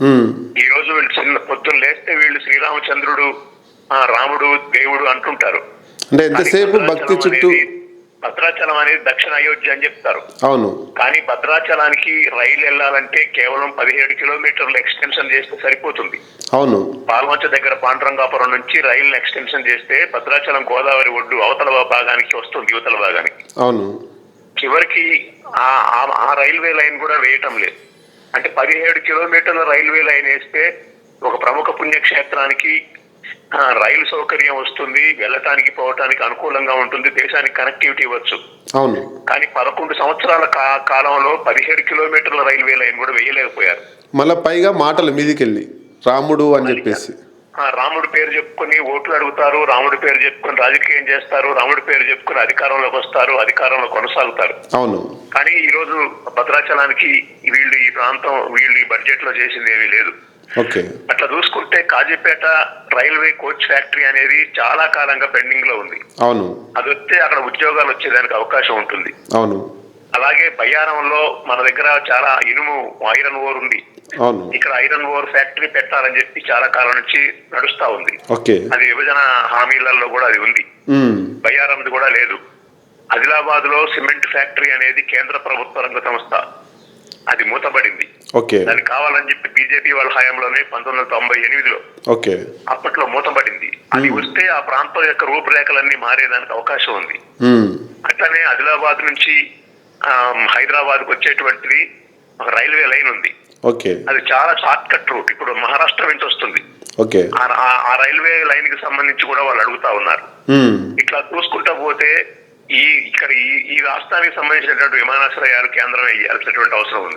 ఈ రోజు వీళ్ళు చిన్న పొద్దున్న లేస్తే వీళ్ళు శ్రీరామచంద్రుడు ఆ, రాముడు దేవుడు అంటుంటారు. అంటే ఎంతసేపు భక్తి భద్రాచలం చుట్టూ అనేది- భద్రాచలం అనేది దక్షిణ అయోధ్య అని చెప్తారు. అవును. కానీ భద్రాచలానికి రైలు వెళ్ళాలంటే కేవలం పదిహేడు కిలోమీటర్ల ఎక్స్టెన్షన్ చేస్తే సరిపోతుంది. అవును. పాల్వంచ దగ్గర పాండురంగాపురం నుంచి రైలు ఎక్స్టెన్షన్ చేస్తే భద్రాచలం గోదావరి ఒడ్డు అవతల భాగానికి వస్తుంది యువతల భాగానికి. అవును. చివరికి ఆ రైల్వే లైన్ కూడా వేయటం లేదు. అంటే పదిహేడు కిలోమీటర్ల రైల్వే లైన్ వేస్తే ఒక ప్రముఖ పుణ్యక్షేత్రానికి రైలు సౌకర్యం వస్తుంది వెళ్ళటానికి పోవటానికి అనుకూలంగా ఉంటుంది దేశానికి కనెక్టివిటీ ఇవ్వచ్చు. అవును. కానీ పదకొండు సంవత్సరాల కాలంలో పదిహేడు కిలోమీటర్ల రైల్వే లైన్ కూడా వేయలేకపోయారు. మళ్ళా పైగా మాటలు మీదికెళ్ళి రాముడు అని చెప్పేసి. రాముడి పేరు చెప్పుకొని ఓట్లు అడుగుతారు రాముడి పేరు చెప్పుకొని రాజకీయం చేస్తారు రాముడి పేరు చెప్పుకొని అధికారంలోకి వస్తారు అధికారంలో కొనసాగుతారు. అవును. కానీ ఈ రోజు భద్రాచలానికి వీళ్ళు ఈ ప్రాంతం వీళ్ళు ఈ బడ్జెట్లో చేసింది ఏమీ లేదు. అట్లా చూసుకుంటే కాజీపేట రైల్వే కోచ్ ఫ్యాక్టరీ అనేది చాలా కాలంగా పెండింగ్లో ఉంది. అవును. అది వస్తే అక్కడ ఉద్యోగాలు వచ్చేదానికి అవకాశం ఉంటుంది. అవును. అలాగే బయ్యారంలో మన దగ్గర చాలా ఇనుము ఐరన్ ఓర్ ఉంది. ఇక్కడ ఐరన్ ఓర్ ఫ్యాక్టరీ పెట్టాలని చెప్పి చాలా కాలం నుంచి నడుస్తా ఉంది. అది విభజన హామీలలో కూడా అది ఉంది. ఉమ్, బయ్యారంది కూడా లేదు. ఆదిలాబాద్లో సిమెంట్ ఫ్యాక్టరీ అనేది కేంద్ర ప్రభుత్వ రంగ సంస్థ. అది మూతబడింది. దానికి కావాలని చెప్పి బీజేపీ వాళ్ళ హయాంలోనే పంతొమ్మిది వందల తొంభై ఎనిమిదిలో అప్పట్లో మూతబడింది. అది వస్తే ఆ ప్రాంతం యొక్క రూపురేఖలన్నీ మారేదానికి అవకాశం ఉంది. అట్లనే ఆదిలాబాద్ నుంచి హైదరాబాద్కు వచ్చేటువంటిది ఒక రైల్వే లైన్ ఉంది. ఓకే. అది చాలా షార్ట్ కట్ రూట్. ఇప్పుడు మహారాష్ట్ర నుంచి వస్తుంది. ఓకే. ఆ- రైల్వే లైన్కి సంబంధించి కూడా వాళ్ళు అడుగుతా ఉన్నారు. ఇట్లా చూసుకుంటా పోతే ఈ ఇక్కడ ఈ ఈ రాష్ట్రానికి సంబంధించినటువంటి విమానాశ్రయాలు కేంద్రం వేయాల్సినటువంటి అవసరం ఉంది.